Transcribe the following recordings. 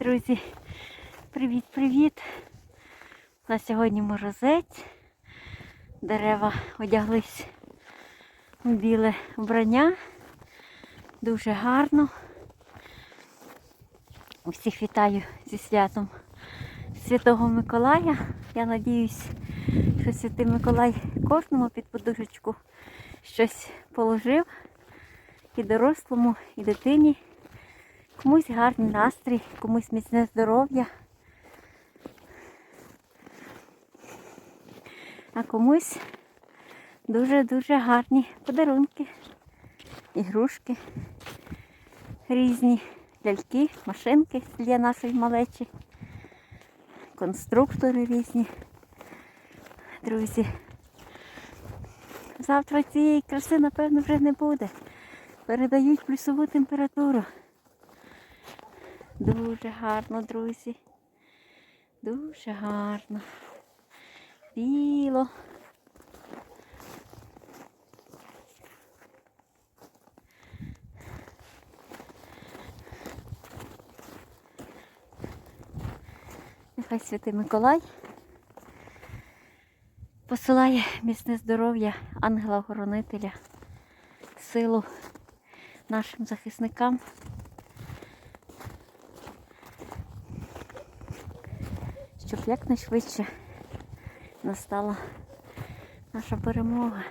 Друзі, привіт-привіт! На сьогодні морозець. Дерева одяглись у біле вбрання. Дуже гарно. Усіх вітаю зі святом Святого Миколая. Я надіюсь, що Святий Миколай кожному під подушечку щось положив. І дорослому, і дитині. Комусь гарний настрій, комусь міцне здоров'я. А комусь дуже-дуже гарні подарунки, ігрушки різні, ляльки, машинки для нашої малечі, конструктори різні. Друзі. Завтра цієї краси, напевно, вже не буде. Передають плюсову температуру. Дуже гарно, друзі. Дуже гарно. Біло. Нехай Святий Миколай посилає міцне здоров'я ангела-охоронителя, силу нашим захисникам. Щоб якнайшвидше настала наша перемога.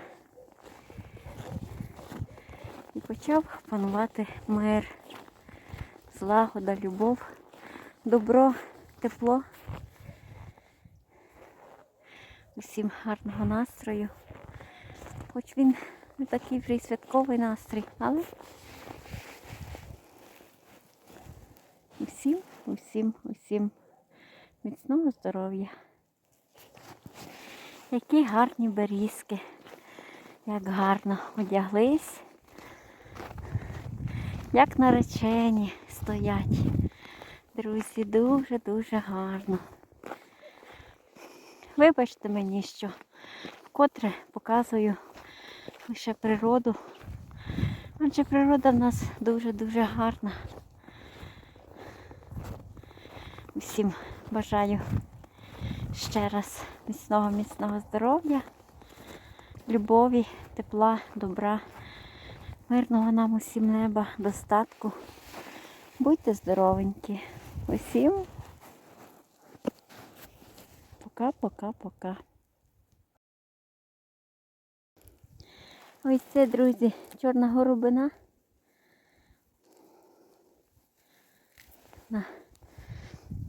І почав панувати мир, злагода, любов, добро, тепло. Усім гарного настрою. Хоч він не такий вже й святковий настрій, але усім, усім, усім міцного здоров'я. Які гарні берізки, як гарно одяглись, як наречені стоять. Друзі, дуже-дуже гарно. Вибачте мені, що вкотре показую лише природу. Адже природа в нас дуже-дуже гарна. Всім бажаю ще раз міцного, міцного здоров'я, любові, тепла, добра, мирного нам усім неба, достатку. Будьте здоровенькі. Усім. Пока-пока-пока. Ось це, друзі, чорна горобина.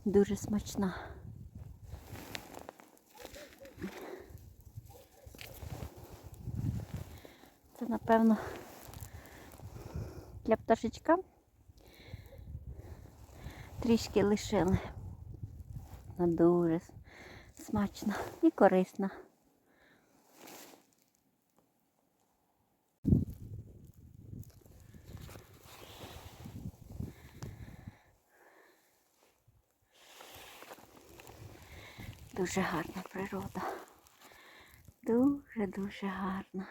Дуже смачна. Це, напевно, для пташечка трішки лишили. Вона дуже смачна і корисна. Дуже гарна природа. Дуже-дуже гарна.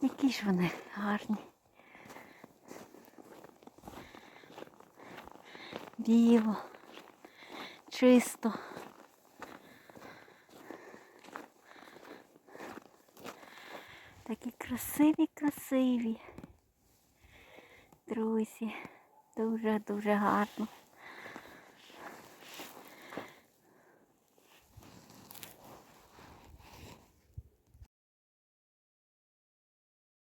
Які ж вони гарні. Біло, чисто. Такі красиві, красиві. Друзі, дуже-дуже гарно.